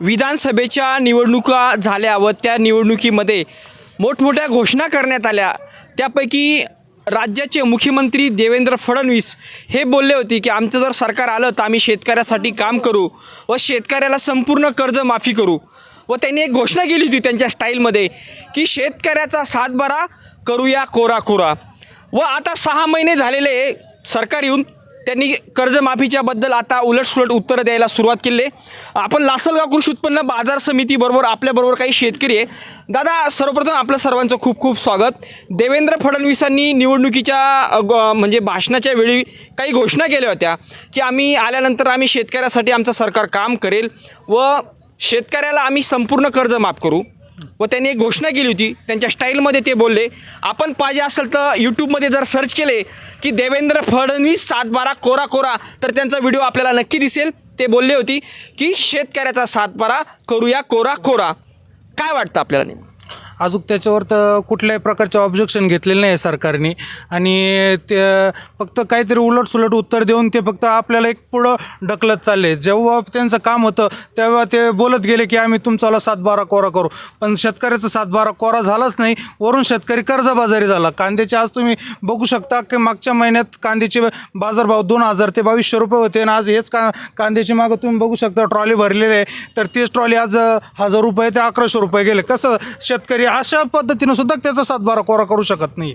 विधानसभेच्या निवडणुका झाल्या व त्या निवडणुकीमध्ये मोठमोठ्या घोषणा करण्यात आल्या. त्यापैकी राज्याचे मुख्यमंत्री देवेंद्र फडणवीस हे बोलले होते की आमचं जर सरकार आलं तर आम्ही शेतकऱ्यासाठी काम करू व शेतकऱ्याला संपूर्ण कर्जमाफी करू. व त्यांनी एक घोषणा केली होती त्यांच्या स्टाईलमध्ये की शेतकऱ्याचा सातबारा करूया कोरा कोरा व आता सहा महिने झालेले सरकार येऊन त्यांनी कर्जमाफीच्याबद्दल आता उलटसुलट उत्तरं द्यायला सुरुवात केली. आपण लासलगाव कृषी उत्पन्न बाजार समितीबरोबर आपल्याबरोबर काही शेतकरी आहे. दादा सर्वप्रथम आपलं सर्वांचं खूप खूप स्वागत. देवेंद्र फडणवीसांनी निवडणुकीच्या ग- म्हणजे भाषणाच्या वेळी काही घोषणा केल्या होत्या की आम्ही आल्यानंतर आम्ही शेतकऱ्यासाठी आमचं सरकार काम करेल व शेतकऱ्याला आम्ही संपूर्ण कर्ज माफ करू. व त्यांनी एक घोषणा केली होती त्यांच्या स्टाईलमध्ये ते बोलले. आपण पाहिजे असेल तर यूट्यूबमध्ये जर सर्च केले की देवेंद्र फडणवीस सातबारा कोरा कोरा तर त्यांचा व्हिडिओ आपल्याला नक्की दिसेल. ते बोलले होती की शेतकऱ्याचा सातबारा करूया कोरा कोरा. काय वाटतं आपल्याला नेमकं? अजून त्याच्यावर तर कुठल्याही प्रकारचे ऑब्जेक्शन घेतलेलं नाही सरकारने. आणि ते फक्त काहीतरी उलटसुलट उत्तर देऊन ते फक्त आपल्याला एक पुढं ढकलत चालले. जेव्हा त्यांचं काम होतं तेव्हा ते बोलत गेले की आम्ही तुमचाला सातबारा कोरा करू. पण शेतकऱ्याचा सातबारा कोरा झालाच नाही. वरून शेतकरी कर्जबाजारी झाला. कांद्याचे आज तुम्ही बघू शकता की मागच्या महिन्यात कांद्याचे बाजारभाव दोन हजार ते बावीसशे रुपये होते. आणि आज हेच का कांद्याची मागं तुम्ही बघू शकता ट्रॉली भरलेली आहे. तर तीच ट्रॉली आज हजार रुपये ते अकराशे रुपये गेले. कसं शेतकरी अशा पद्धतीनं सुद्धा त्याचा सातबारा कोरा करू शकत नाही.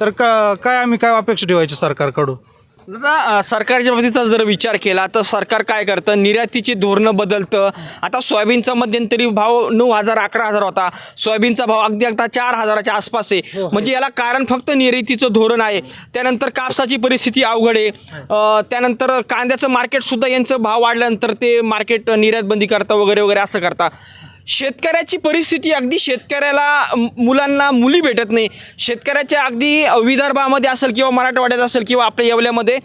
तर का काय आम्ही काय अपेक्षा ठेवायची सरकारकडून? दादा सरकारच्या बाबतीत जर विचार केला तर सरकार काय करतं? निर्यातीची धोरणं बदलतं. आता सोयाबीनचा मध्यंतरी भाव नऊ हजार अकरा हजार होता. सोयाबीनचा भाव अगदी अगदी चार हजाराच्या आसपास आहे. म्हणजे याला कारण फक्त निर्यातीचं धोरण आहे. त्यानंतर कापसाची परिस्थिती अवघड आहे. त्यानंतर कांद्याचं मार्केटसुद्धा यांचं भाव वाढल्यानंतर ते मार्केट निर्यात बंदी करता वगैरे वगैरे असं करता. शेतकऱ्याची परिस्थिती अगदी शेतकऱ्याला मुलांना मुली भेटत नाही. शेतकऱ्याच्या अगदी विदर्भामध्ये असेल किंवा मराठवाड्यात असेल किंवा आपल्या येवल्यामध्ये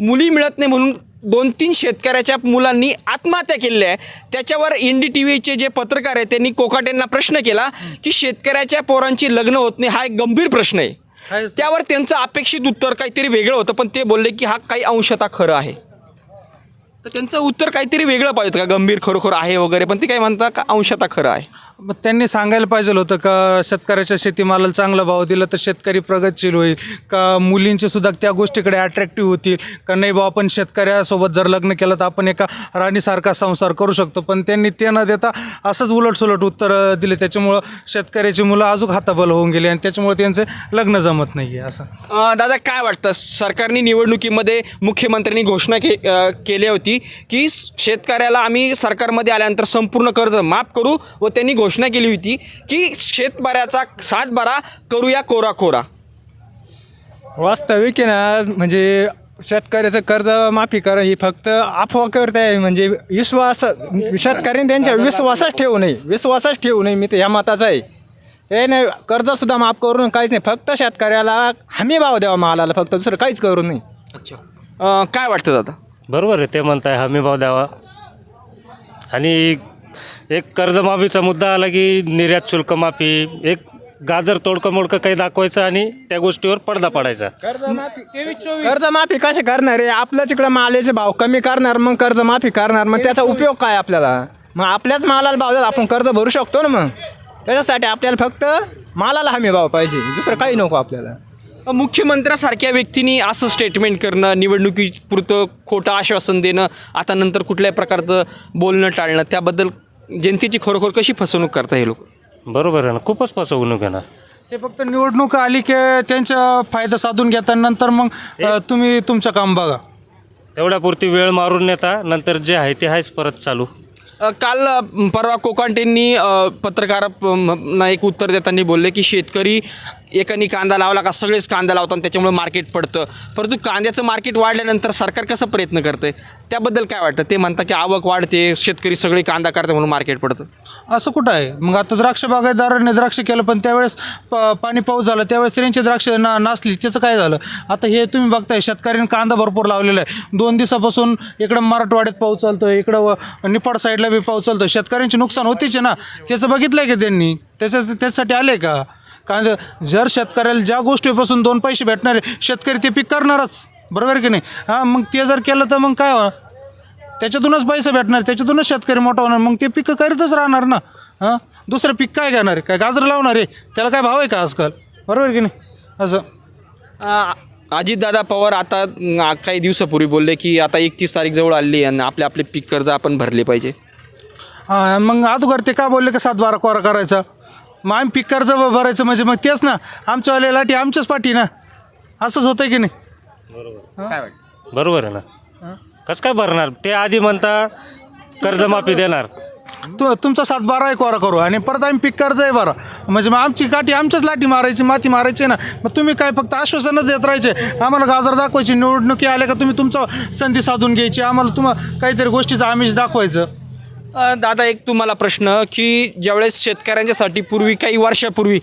मुली मिळत नाही म्हणून दोन तीन शेतकऱ्याच्या मुलांनी आत्महत्या केलेल्या आहे. त्याच्यावर इंडी टी व्हीचे जे पत्रकार आहेत त्यांनी कोकाटेंना प्रश्न केला की शेतकऱ्याच्या पोरांची लग्न होत नाही हा एक गंभीर प्रश्न आहे. त्यावर त्यांचं अपेक्षित उत्तर काहीतरी वेगळं होतं पण ते बोलले की हा काही अंशता खरं आहे. तर त्यांचं उत्तर काहीतरी वेगळं पाहिजे का? गंभीर खरोखर आहे वगैरे पण ते काय म्हणतात का अंशता खरं आहे. मग त्यांनी सांगायला पाहिजे होतं का शेतकऱ्याच्या शेतीमालाला चांगला भाव दिला तर शेतकरी प्रगतशील होईल? का मुलींचे सुद्धा त्या गोष्टीकडे अट्रॅक्टिव्ह होतील? का नाही बा आपण शेतकऱ्यासोबत जर लग्न केलं तर आपण एका राणीसारखा संसार करू शकतो? पण त्यांनी ते न देता असंच उलटसुलट उत्तर दिले. त्याच्यामुळं शेतकऱ्याची मुलं अजून हाताबल होऊन गेली आणि त्याच्यामुळे त्यांचे लग्न जमत नाही आहे असं दादा काय वाटतं? सरकारने निवडणुकीमध्ये मुख्यमंत्र्यांनी घोषणा के केली होती की शेतकऱ्याला आम्ही सरकारमध्ये आल्यानंतर संपूर्ण कर्ज माफ करू व त्यांनी घोषणा केली होती की शेतकऱ्याचा सातबारा करूया कोरा कोरा वास्तविक आहे ना म्हणजे शेतकऱ्याचं कर्ज माफी करा ही फक्त अफवा करते आहे म्हणजे विश्वास शेतकऱ्यांनी त्यांच्या विश्वासच ठेवू नये. विश्वासच ठेवू नये मी तर ह्या मताचा आहे. हे नाही कर्जसुद्धा माफ करून काहीच नाही फक्त शेतकऱ्याला हमी भाव द्यावा मालाला फक्त दुसरं काहीच करू नये. अं, काय वाटतं दादा? बरोबर आहे ते म्हणताय हमी भाव द्यावा. आणि एक कर्जमाफीचा मुद्दा आला की निर्यात शुल्क माफी एक गाजर तोडकं मोडकं काही दाखवायचं आणि त्या गोष्टीवर पडदा पडायचा. कर्जमाफी कशी करणार आहे? आपल्याच इकडे मालाचे भाव कमी करणार मग कर्जमाफी करणार मग त्याचा उपयोग काय आपल्याला? मग आपल्याच मालाला भाव द्याल आपण कर्ज भरू शकतो ना मग? त्याच्यासाठी आपल्याला फक्त मालाला हमी भाव पाहिजे दुसरं काही नको आपल्याला. मुख्यमंत्र्यासारख्या व्यक्तींनी असं स्टेटमेंट करणं निवडणुकीपुरतं खोटं आश्वासन देणं आता नंतर कुठल्याही प्रकारचं बोलणं टाळणं त्याबद्दल जनतेची खरोखर कशी फसवणूक करता हे लोक? बरोबर आहे ना खूपच फसवणूक आहे ना. ते फक्त निवडणूक आली की त्यांचा फायदा साधून घेता नंतर मग अ, तुम्ही तुमचं काम बघा. तेवढ्यापुरती वेळ मारून नेता नंतर जे आहे ते आहेच परत चालू. अ, काल अ, परवा कोकांटेंनी अ, पत्रकार प- म- ना एक उत्तर देताना बोलले की शेतकरी एकानी कांदा लावला का सगळेच कांदा लावतात त्याच्यामुळे मार्केट पडतं. परंतु कांद्याचं मार्केट वाढल्यानंतर सरकार कसं प्रयत्न करतं त्याबद्दल काय वाटतं? ते म्हणतात की आवक वाढते शेतकरी सगळे कांदा करते म्हणून मार्केट पडतं. असं कुठं आहे? मग आता द्राक्ष बागायतदारांनी द्राक्ष केलं पण त्यावेळेस प पाणी पाऊस झाला त्यावेळेस त्यांची द्राक्ष ना नासली त्याचं काय झालं? आता हे तुम्ही बघताय शेतकऱ्यांनी कांदा भरपूर लावलेला आहे. दोन दिवसापासून इकडं मराठवाड्यात पाऊस आहे इकडं व निपाड साईडला बी पाऊस चालतो शेतकऱ्यांचे नुकसान होतीच ना? त्याचं बघितलं आहे का त्यांनी? त्याच्या त्याच्यासाठी आले का? कांदा जर शेतकऱ्याला ज्या गोष्टीपासून दोन पैसे भेटणार आहे शेतकरी ते पीक करणारच. बरोबर की नाही? हां मग ते जर केलं तर मग काय हो त्याच्यातूनच पैसे भेटणार त्याच्यातूनच शेतकरी मोठा होणार मग ते पिकं करीतच राहणार ना? हां? दुसरं पीक काय घेणार आहे? काय गाजर लावणार आहे? त्याला काय भाव आहे का आजकाल? बरोबर की नाही? असं. अजितदादा पवार आता अ, काही दिवसापूर्वी बोलले की आता एकतीस तारीख जवळ आली आणि आपले आपले पीक कर्ज आपण भरले पाहिजे. हां मग अगोदर ते का बोलले का सात बारा कोरा करायचा? मग आम्ही पीक कर्ज भरायचं म्हणजे मग तेच ना. आमच्यावाले लाठी आमच्याच पाठी ना. असंच होतं की नाही? काय वाटतं? बरोबर आहे ना. कसं काय भरणार? ते आधी म्हणता कर्जमाफी देणार. तू तुमचा सात बारा आहे कोरा करू आणि परत आम्ही पीक कर्ज आहे बरं म्हणजे मग आमची काठी आमच्याच लाठी मारायची माती मारायची ना. मग तुम्ही काय फक्त आश्वासनच देत राहायचे? आम्हाला गाजर दाखवायची निवडणुकी आल्या का तुम्ही तुमचं संधी साधून घ्यायची? आम्हाला तुम्हाला काहीतरी गोष्टीचं आमिष दाखवायचं. दादा एक तुम्हाला प्रश्न की ज्यावेळेस शेतकऱ्यांच्यासाठी पूर्वी काही वर्षापूर्वी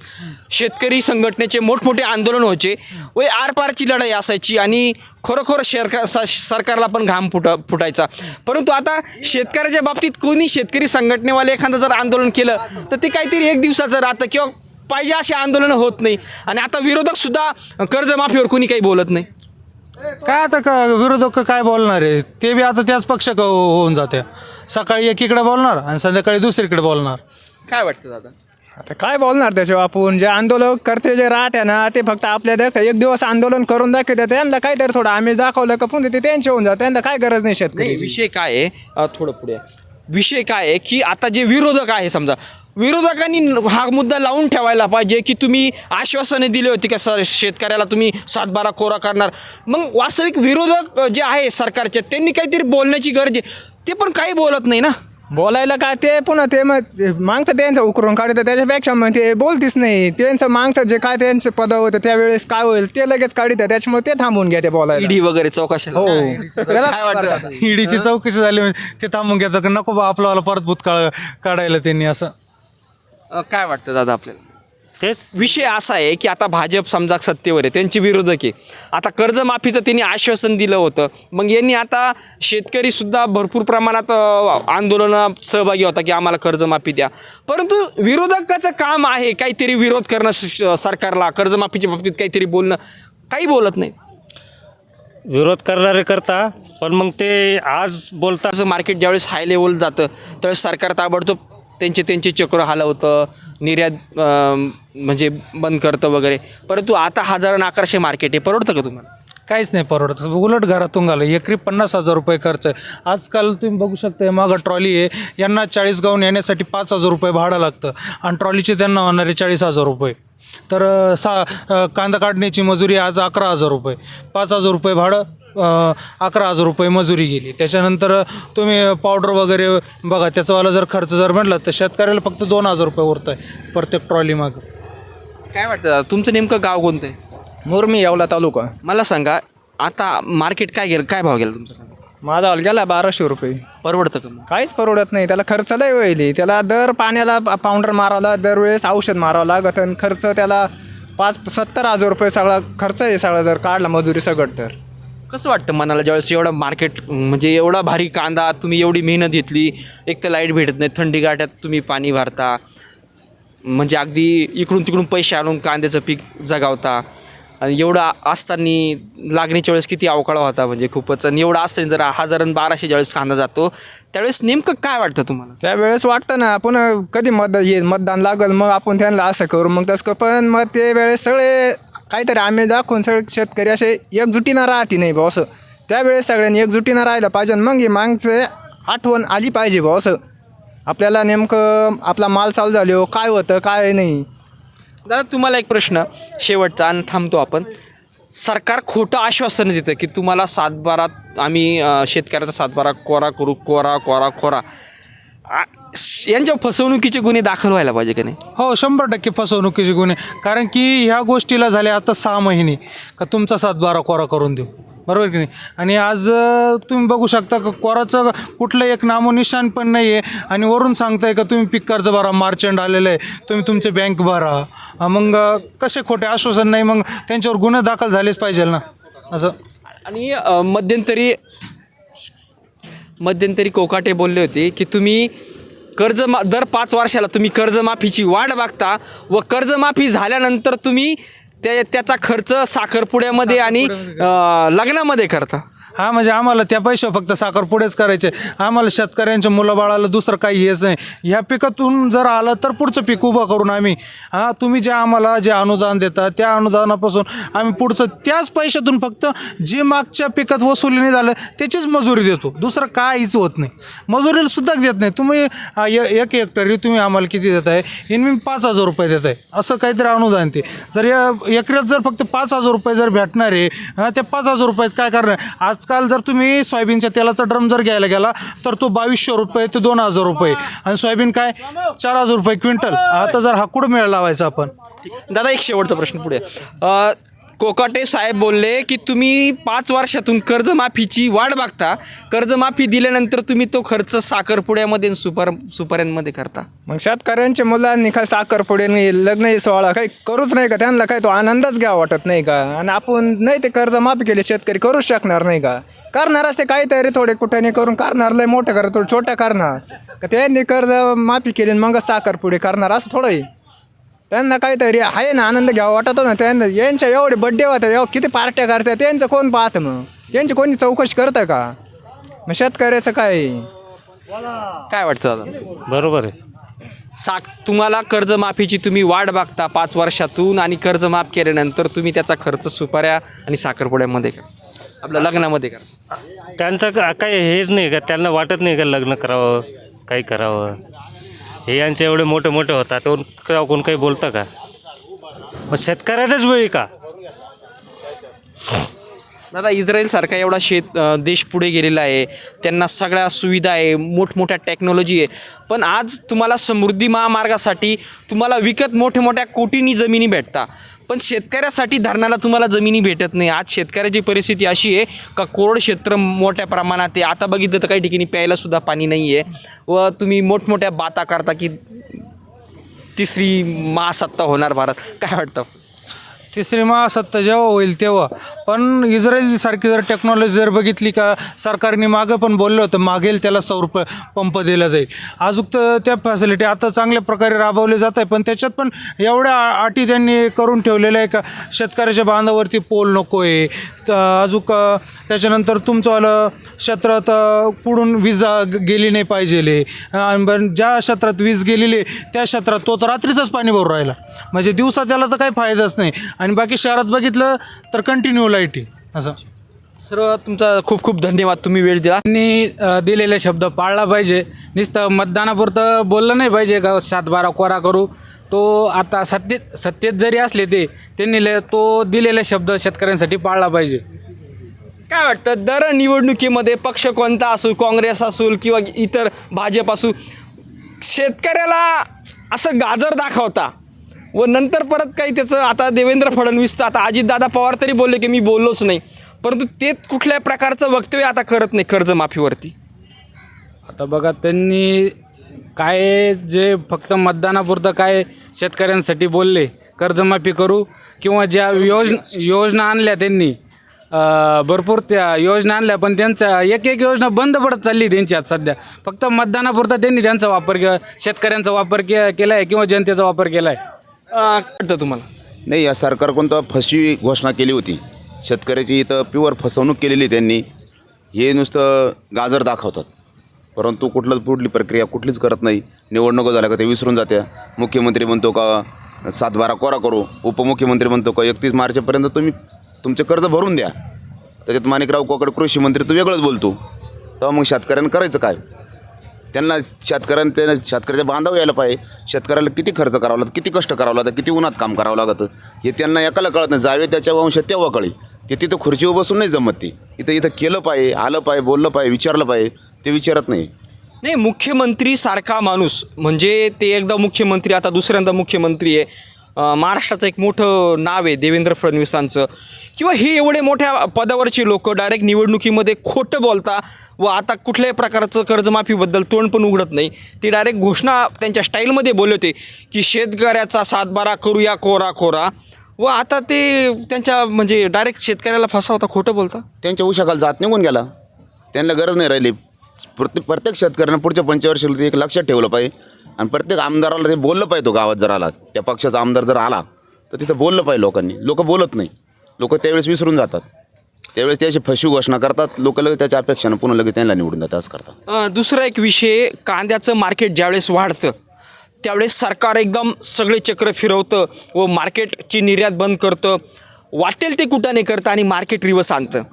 शेतकरी संघटनेचे मोठमोठे आंदोलन व्हायचे व आरपारची लढाई असायची आणि खरोखर शेरका सरकारला पण घाम फुट फुटायचा. परंतु आता शेतकऱ्याच्या बाबतीत कोणी शेतकरी संघटनेवाले एखादं जर आंदोलन केलं तर ते काहीतरी एक दिवसाचं राहतं किंवा पाहिजे असे आंदोलनं होत नाही. आणि आता विरोधकसुद्धा कर्जमाफीवर कोणी काही बोलत नाही. काय आता का विरोधक काय बोलणार आहे? ते बी आता त्याच पक्ष क- होऊन जाते. सकाळी एकीकडे बोलणार आणि संध्याकाळी दुसरीकडे बोलणार. काय वाटतं दादा? आता काय बोलणार त्याच्यावर आपण? जे आंदोलन करते जे राहते ना ते फक्त आपल्या देख एक दिवस आंदोलन करून दाखवते. त्यांना काहीतरी थोडं आम्ही दाखवलं का पुन्हा ते त्यांचे होऊन जात. त्यांना काय गरज नाही नाही शेतकरी विषय काय आहे? अ, थोडं पुढे. विषय काय आहे की आता जे विरोधक आहे समजा विरोधकांनी हा मुद्दा लावून ठेवायला पाहिजे की तुम्ही आश्वासने दिली होती का सर शेतकऱ्याला तुम्ही सातबारा कोरा करणार. मग वास्तविक विरोधक जे आहे सरकारचे त्यांनी काहीतरी बोलण्याची गरज आहे. ते पण काही बोलत नाही ना? बोलायला काय ते पुन्हा ते मग मागचं त्यांचं उकरून काढतं त्याच्यापेक्षा मग ते बोलतीच नाही. त्यांचं मागचं जे काय त्यांचं पद होतं त्यावेळेस काय होईल ते लगेच काढित त्याच्यामुळे ते थांबून घ्या ते बोलायला. ईडी वगैरे चौकशा हो. त्याला काय वाटतं ईडीची चौकशी झाली म्हणजे ते थांबून घेतात. की नको बा आपल्याला परत भूतकाळ काढायला त्यांनी असं. अ, काय वाटतं दादा आपल्याला? तेच? विषय असा आहे की आता भाजप समजा सत्तेवर आहे त्यांची विरोधक आहे. आता कर्जमाफीचं त्यांनी आश्वासन दिलं होतं. मग यांनी आता शेतकरीसुद्धा भरपूर प्रमाणात अ, आंदोलनात सहभागी होता की आम्हाला कर्जमाफी द्या. परंतु विरोधकाचं काम आहे काहीतरी विरोध करणं श- सरकारला कर्जमाफीच्या बाबतीत काहीतरी बोलणं. काही बोलत नाही. विरोध करणारे करता पण मग ते आज बोलता असं मार्केट ज्यावेळेस हाय लेवल जातं त्यावेळेस सरकार ताबडतोब त्यांचे त्यांचे चक्र हलवतं निर्यात म्हणजे बंद करतं वगैरे. परंतु आता हजार आणि अकराशे मार्केट आहे. परवडतं का तुम्हाला? काहीच नाही परवडत. उलट घरातून घालं. एकरी पन्नास हजार रुपये खर्च आहे. आजकाल तुम्ही बघू शकता मागं ट्रॉली आहे. यांना चाळीस गावून येण्यासाठी पाच हजार रुपये भाडं लागतं. आणि ट्रॉलीचे त्यांना होणारे चाळीस हजार रुपये. तर सा कांदा काढण्याची मजुरी आज अकरा हजार रुपये. पाच हजार रुपये भाडं. अकरा हजार रुपये मजुरी गेली. त्याच्यानंतर तुम्ही पावडर वगैरे बघा त्याचावाला जर खर्च जर म्हटलं तर शेतकऱ्याला फक्त दोन हजार रुपये उरत आहे प्रत्येक ट्रॉली मागं. काय वाटतं दादा? तुमचं नेमकं गाव कोणतं आहे? मुरमी येवला तालुका. मला सांगा आता मार्केट काय गेलं काय भाव गेला तुमचा? माझा हॉल गेला बाराशे रुपये. परवडतं का मग? काहीच परवडत नाही त्याला खर्च लय होईल त्याला दर पाण्याला पाऊंडर मारावला दरवेळेस औषध मारावं लागत आणि खर्च त्याला पाच सत्तर हजार रुपये सगळा खर्च आहे सगळा जर काढला मजुरी सगळं तर. कसं वाटतं मनाला ज्यावेळेस एवढं मार्केट म्हणजे एवढा भारी कांदा तुम्ही एवढी मेहनत घेतली एक तर लाइट भेटत नाही थंडी गाठ्यात तुम्ही पाणी भरता म्हणजे अगदी इकडून तिकडून पैसे आणून कांद्याचं पीक जगावता. आणि एवढं असताना लागणीच्या वेळेस किती अवकाळा होता म्हणजे खूपच. आणि एवढं असताना जर हजार आणि बाराशे ज्यावेळेस कांदा जातो त्यावेळेस नेमकं काय वाटतं तुम्हाला? त्यावेळेस वाटतं ना आपण कधी मत ये मतदान लागल मग आपण त्यांना असं करू मग तसं पण मग ते वेळेस सगळे काहीतरी आम्ही दाखवून सगळे शेतकरी असे एकजुटीनं राहते नाही भाऊ असं. त्यावेळेस सगळ्यांनी एकजुटीनं राहिलं पाहिजे आणि मग ही मागचे आठवण आली पाहिजे भाऊ असं. आपल्याला नेमकं आपला माल चालू झालो काय होतं काय नाही. दादा तुम्हाला एक प्रश्न शेवटचा आणि थांबतो आपण. सरकार खोटं आश्वासन देतं की तुम्हाला सातबारात आम्ही अ, शेतकऱ्याचा सातबारा कोरा करू कोरा कोरा कोरा. आ, यांच्या फसवणुकीचे गुन्हे दाखल व्हायला पाहिजे की नाही? हो शंभर टक्के फसवणुकीचे गुन्हे. कारण की ह्या गोष्टीला झाले आता सहा महिने का तुमचा सात बारा कोरा करून देऊ. बरोबर की नाही? आणि आज अं, तुम्ही बघू शकता का कोराचं कुठलं एक नामोनिशान पण नाही आहे आणि वरून सांगताय का तुम्ही पीक कर्ज भरा मार्चंट आलेलं आहे तुम्ही तुमचे बँक भरा. अं, मग अं, कसे खोटे आश्वासन नाही मग त्यांच्यावर गुन्हे दाखल झालेच पाहिजे ना? असं. आणि अ, मध्यंतरी मध्यंतरी कोकाटे बोलले होते की तुम्ही कर्ज मा दर पाच वर्षाला तुम्ही कर्जमाफीची वाट बघता व कर्जमाफी झाल्यानंतर तुम्ही त्या त्याचा खर्च साखरपुड्यामध्ये आणि लग्नामध्ये करता. हा म्हणजे आम्हाला त्या पैशावर फक्त साखरपुडेच करायचे आम्हाला शेतकऱ्यांच्या मुलाबाळाला दुसरं काही हेच नाही. ह्या पिकातून जर आलं तर पुढचं पीक उभं करून आम्ही हां तुम्ही जे आम्हाला जे अनुदान देता त्या अनुदानापासून आम्ही पुढचं त्याच पैशातून फक्त जे मागच्या पिकात वसुली नाही झालं त्याचीच मजुरी देतो. दुसरं काहीच होत नाही. मजुरीला सुद्धा देत नाही. तुम्ही हा, य- एक हेक्टरी तुम्ही आम्हाला किती देत आहे इन पाच हजार रुपये देत आहे असं काहीतरी अनुदान ते. जर या एकऱ्यात जर फक्त पाच हजार रुपये जर भेटणार आहे त्या पाच हजार रुपयात काय करणार? आज आजकाल जर तुम्ही सोयाबीनच्या तेलाचा ड्रम जर घ्यायला गेला तर तो बावीसशे रुपये ते दोन हजार रुपये. आणि सोयाबीन काय? चार हजार रुपये क्विंटल. आता जर हा कुठं मिळाला लावायचा आपण? दादा एक शेवटचा प्रश्न पुढे. अ, कोकाटे साहेब बोलले की तुम्ही पाच वर्षातून कर्जमाफीची वाट बघता. कर्जमाफी दिल्यानंतर तुम्ही तो खर्च साखरपुड्यामध्ये आणि सुपर सुपाऱ्यांमध्ये करता. मग शेतकऱ्यांच्या मुलांनी काय साखरपुडे नाही लग्न हे सोहळा काही करूच नाही का? त्यांना काय तो आनंदच घ्यावा वाटत नाही का? आणि आपण नाही ते कर्जमाफी केले शेतकरी करूच शकणार नाही का? करणार असते काहीतरी थोडे कुठे करून करणार लय मोठं कर थोडं छोटं करणार. का त्यांनी कर्ज माफी केली आणि मगच साखरपुडे करणार असं थोडं आहे. त्यांना काहीतरी आहे ना आनंद घ्यावा वाटतो ना त्यांना यांच्या एवढे बड्डे होतात एवढं किती पार्ट्या करतात त्यांचं कोण पाहतं मग? त्यांची कोणी चौकशी करतं का? मग शेतकऱ्याचं काय? काय वाटतं दादा? बरोबर आहे. साक तुम्हाला कर्जमाफीची तुम्ही वाट बघता पाच वर्षातून आणि कर्ज माफ केल्यानंतर तुम्ही त्याचा खर्च सुपाऱ्या आणि साखरपुड्यामध्ये करा. आपल्या लग्नामध्ये करा. त्यांचं का- काही हेच नाही का त्यांना वाटत नाही का लग्न करावं काही करावं? हे यांचे एवढे मोठे मोठे होतात तो कोण काही बोलतं का? मग शेतकऱ्याच्याच वेळी का? दादा इस्रायलसारखा एवढा शेत देश पुढे गेलेला आहे. त्यांना सगळ्या सुविधा आहे मोठमोठ्या टेक्नॉलॉजी आहे. पण आज तुम्हाला समृद्धी महामार्गासाठी तुम्हाला विकत मोठ्या मोठ्या कोटींनी जमिनी भेटता. पण शेतकऱ्यासाठी धरणाला तुम्हाला जमिनी भेटत नाही. आज शेतकऱ्याची परिस्थिती अशी आहे का कोरड क्षेत्र मोठ्या प्रमाणात आहे. आता बघितलं तर काही ठिकाणी प्यायलासुद्धा पाणी नाही आहे व तुम्ही मोठमोठ्या बाता करता की तिसरी महासत्ता होणार भारत. काय वाटतं? तिसरी महासत्ता जेव्हा होईल तेव्हा. पण इस्रायलसारखी जर टेक्नॉलॉजी जर बघितली का सरकारने मागं पण बोललं होतं मागेल त्याला सौर प पंप दिला जाईल. अजून तर त्या फॅसिलिटी आता चांगल्या प्रकारे राबवले जात आहे पण त्याच्यात पण एवढ्या अटी त्यांनी करून ठेवलेल्या आहे का शेतकऱ्याच्या बांधावरती पोल नको आहे अजूक त्याच्यानंतर तुमचंवालं क्षेत्रात अ, पुढून वीज गेली नाही पाहिजे आणि पण ज्या क्षेत्रात वीज गेलेली आहे त्या क्षेत्रात तो तर रात्रीचंच पाणी भरून राहिला. म्हणजे दिवसा त्याला तर काही फायदाच नाही. आणि बाकी शहरात बघितलं तर कंटिन्यू लाइट आहे. असं. सर्व तुमचा खूप खूप धन्यवाद. तुम्ही वेळ दिला. त्यांनी अ, दिलेले शब्द पाळला पाहिजे. नुसतं मतदानापुरतं बोललं नाही पाहिजे का सात बारा कोरा करू. तो आता सत्तेत सत्तेत जरी असले ते त्यांनी ले- तो दिलेले शब्द शेतकऱ्यांसाठी पाळला पाहिजे. काय वाटतं? दर निवडणुकीमध्ये पक्ष कोणता असो काँग्रेस असो किंवा इतर भाजप असो शेतकऱ्याला असं गाजर दाखवता? व नंतर परत काही त्याचं आता देवेंद्र फडणवीस तर आता अजितदादा पवार तरी बोलले की मी बोललोच नाही. परंतु ते कुठल्या प्रकारचं वक्तव्य आता करत नाही कर्जमाफीवरती? आता बघा त्यांनी काय जे फक्त मतदानापुरतं काय शेतकऱ्यांसाठी बोलले कर्जमाफी करू किंवा ज्या योजना योजना आणल्या त्यांनी भरपूर त्या योजना आणल्या पण त्यांच्या एक एक योजना बंद पडत चालली त्यांची आज सध्या. फक्त मतदानापुरता त्यांनी त्यांचा वापर के शेतकऱ्यांचा वापर के केला आहे किंवा जनतेचा वापर केला आहे अं, काय वाटतं तुम्हाला? नाही या सरकार कोणतं फसवी घोषणा केली होती. शेतकऱ्याची इथं प्युअर फसवणूक केलेली त्यांनी. हे नुसतं गाजर दाखवतात. परंतु कुठलंच कुठली प्रक्रिया कुठलीच करत नाही. निवडणुका झाल्या का ते विसरून जात्या. मुख्यमंत्री म्हणतो का सात बारा कोरा करू. उपमुख्यमंत्री म्हणतो का एकतीस मार्चपर्यंत तुम्ही तुमचे कर्ज भरून द्या. त्याच्यात माणिकराव कोकड कृषी मंत्री तो वेगळंच बोलतो. तेव्हा मग शेतकऱ्यांना करायचं काय? त्यांना शेतकऱ्यांना त्यांना शेतकऱ्याच्या बांधव यायला पाहिजे. शेतकऱ्याला किती खर्च करावा लागतं किती कष्ट करावं लागतं किती उन्हात काम करावं लागतं हे त्यांना एकाला कळत नाही. जावे त्याच्या वंश तेव्हा कळी ते तिथं खुर्चीवर बसून नाही जमत ती. इथं इथं केलं पाहिजे आलं पाहिजे बोललं पाहिजे विचारलं पाहिजे ते विचारत नाही. नाही मुख्यमंत्री सारखा माणूस म्हणजे ते एकदा मुख्यमंत्री आता दुसऱ्यांदा मुख्यमंत्री आहे. महाराष्ट्राचं एक मोठं नाव आहे देवेंद्र फडणवीसांचं. किंवा हे एवढे मोठ्या पदावरचे लोक डायरेक्ट निवडणुकीमध्ये खोटं बोलता व आता कुठल्याही प्रकारचं कर्जमाफीबद्दल तोंड पण उघडत नाही. ते डायरेक्ट घोषणा त्यांच्या स्टाईलमध्ये बोलले होते की शेतकऱ्याचा सातबारा करूया कोरा कोरा. व आता ते त्यांच्या म्हणजे डायरेक्ट शेतकऱ्याला फसावता खोटं बोलता? त्यांच्या उशाखाल जात निघून गेला. त्यांना गरज नाही राहिली. प्रत्येक प्रत्येक शेतकऱ्यांना पुढच्या पंचवर्षाला ते एक लक्षात ठेवलं पाहिजे. आणि प्रत्येक आमदाराला ते बोललं पाहिजे तो गावात जर आला त्या पक्षाचा आमदार जर आला तर तिथं बोललं पाहिजे लोकांनी. लोक बोलत नाही. लोक त्यावेळेस विसरून जातात. त्यावेळेस त्याची फशी घोषणा करतात. लोक लगेच त्याच्या अपेक्षानं पुन्हा लगेच त्यांना निवडून जातात असं करतात. अ, दुसरा एक विषय कांद्याचं मार्केट ज्यावेळेस वाढतं त्यावेळेस सरकार एकदम सगळे चक्र फिरवतं व मार्केटची निर्यात बंद करतं. वाटेल ते कुठं नाही करतं आणि मार्केट रिवर्स आणतं.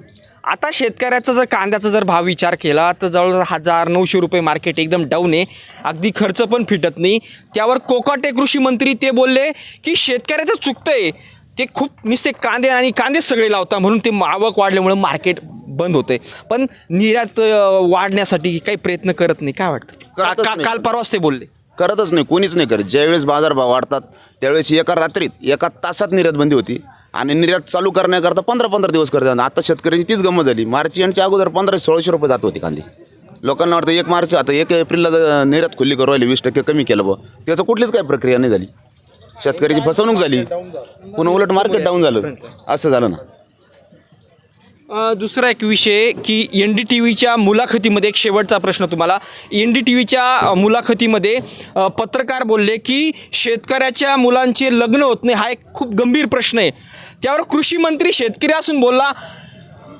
आता शेतकऱ्याचा जर कांद्याचा जर भाव विचार केला तर जवळजवळ हजार नऊशे रुपये मार्केट एकदम डाऊन आहे. अगदी खर्च पण फिटत नाही. त्यावर कोकाटे कृषी मंत्री ते बोलले की शेतकऱ्याचं चुकतंय ते खूप नुसते कांदे आणि कांदेच सगळे लावता म्हणून ते आवक वाढल्यामुळे मार्केट बंद होते पण निर्यात वाढण्यासाठी काही प्रयत्न करत नाही. काय वाटतं? का-. काल परवाच ते बोलले. करतच नाही. कोणीच नाही करत. ज्यावेळेस बाजारभाव वाढतात त्यावेळेस एका रात्रीत एका तासात निर्यात बंदी होती. आणि निर्यात चालू करण्याकरता पंधरा पंधरा दिवस करतात आता शेतकऱ्यांची तीच गंमत झाली. मार्च यांच्या अगोदर पंधरा सोळाशे रुपये जात होती कांदे. लोकांना वाटतं एक मार्च आता एक एप्रिलला निर्यात खुल्ली करू राहिली वीस टक्के कमी केलं बघ त्याचं कुठलीच काही प्रक्रिया नाही झाली. शेतकऱ्याची फसवणूक झाली. पुन्हा उलट मार्केट डाऊन झालं. असं झालं ना. दुसरा एक विषय की एन डी टी व्हीच्या मुलाखतीमध्ये एक शेवटचा प्रश्न तुम्हाला. एन डी टी व्हीच्या मुलाखतीमध्ये पत्रकार बोलले की शेतकऱ्याच्या मुलांचे लग्न होत नाही हा एक खूप गंभीर प्रश्न आहे. त्यावर कृषी मंत्री शेतकरी असून बोलला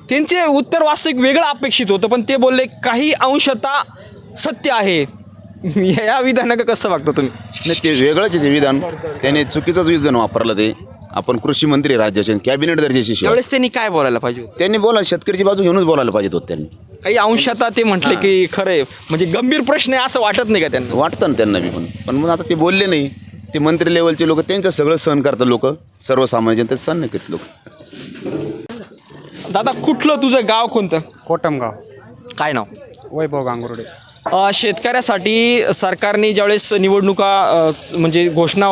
त्यांचे उत्तर वास्तविक वेगळं अपेक्षित होतं पण ते बोलले काही अंशता सत्य आहे. या विधानाचं कसं वागतं तुम्ही? ते वेगळंच ते विधान. त्याने चुकीचंच विधान वापरलं ते. आपण कृषी मंत्री राज्याचे कॅबिनेट दर्जाचे शिवाय त्यावेळेस त्यांनी काय बोलायला पाहिजे होतं? त्यांनी बोला शेतकऱ्याची बाजू घेऊनच बोलायला पाहिजे होतं त्यांनी. काही अंशता ते म्हटले की खरं म्हणजे गंभीर प्रश्न आहे असं वाटत नाही का त्यांना? वाटतं ना त्यांना बी पण. पण मग आता ते बोलले नाही. ते मंत्री लेवलचे लोक त्यांचं सगळं सहन करतात लोक. सर्वसामान्य जनता सहन नाही करीत लोक. दादा कुठलं तुझं गाव कोणतं? कोटमगाव. काय नाव? वैभव गांगुर्डे. शेतकऱ्यासाठी सरकारने ज्यावेळेस निवडणुका म्हणजे घोषणा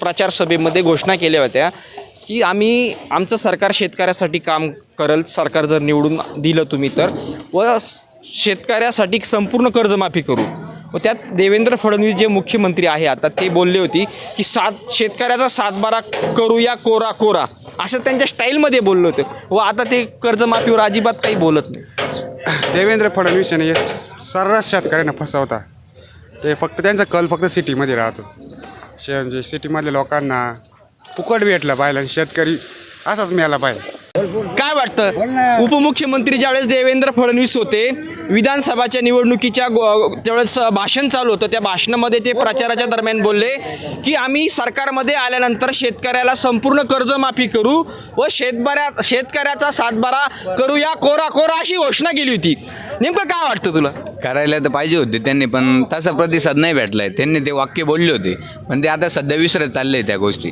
प्रचार सभेमध्ये घोषणा केल्या होत्या की आम्ही आमचं सरकार शेतकऱ्यासाठी काम करल सरकार जर निवडून दिलं तुम्ही तर. व शेतकऱ्यासाठी संपूर्ण कर्जमाफी करू. व त्यात देवेंद्र फडणवीस जे मुख्यमंत्री आहे आता ते बोलले होती की सात शेतकऱ्याचा सातबारा करूया कोरा कोरा असं त्यांच्या स्टाईलमध्ये बोललं होतं. व आता ते कर्जमाफीवर अजिबात काही बोलत नाही. देवेंद्र फडणवीस यांनी सर्रास शेतकऱ्यांना फसवता. ते फक्त त्यांचा कल फक्त सिटीमध्ये राहतो. शे म्हणजे सिटीमधल्या लोकांना फुकट भेटलं पाहिजे आणि शेतकरी असाच मिळाला पाहिजे. काय वाटतं? उपमुख्यमंत्री ज्यावेळेस देवेंद्र फडणवीस होते विधानसभाच्या निवडणुकीच्या गो- त्यावेळेस भाषण चालू होतं त्या भाषणामध्ये ते प्रचाराच्या दरम्यान बोलले की आम्ही सरकारमध्ये आल्यानंतर शेतकऱ्याला संपूर्ण कर्जमाफी करू व शेतबऱ्या शेतकऱ्याचा सातबारा करूया कोरा कोरा अशी घोषणा केली होती. नेमकं काय वाटतं तुला? करायला तर पाहिजे होते त्यांनी पण तसा प्रतिसाद नाही भेटलाय. त्यांनी ते वाक्य बोलले होते पण ते आता सध्या विसरत चालले त्या गोष्टी.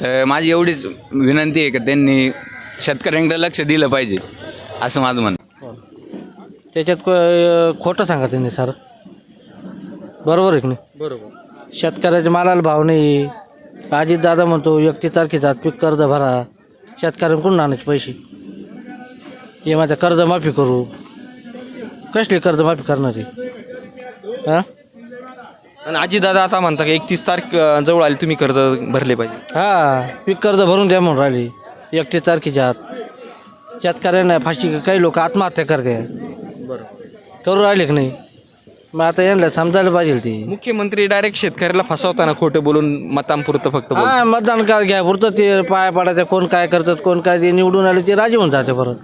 तर माझी एवढीच विनंती आहे की त्यांनी शेतकऱ्यांकडे लक्ष दिलं पाहिजे असं माझं म्हणणं त्याच्यात को- खोटं सांगा त्यांनी सर. बरोबर आहे की नाही? बरोबर. शेतकऱ्याच्या मालाला भाव नाही. अजित दादा म्हणतो एकतीस तारखेचा पीक कर्ज भरा. शेतकऱ्यांकडून आणायचे पैसे. हे माझ्या कर्जमाफी करू. कसली कर्जमाफी करणार? आहे हां? आणि आजीदादा आता म्हणता की एकतीस तारीख अ, जवळ आली तुम्ही कर्ज भरले पाहिजे. हां पीक कर्ज भरून द्या म्हणून राहिली. एकतीस तारखेच्या आत. शेतकऱ्यांना फाशी काही लोक आत्महत्या करते. करू राहिले की नाही? मग आता यांना समजायला पाहिजे ती. मुख्यमंत्री डायरेक्ट शेतकऱ्याला फसवताना खोटं बोलून मतांपुरतं फक्त. हा मतदान कर घ्या पुरतं ते पाया पडायचं कोण काय करतात कोण काय ते निवडून आले ते राजी होऊन जाते परत.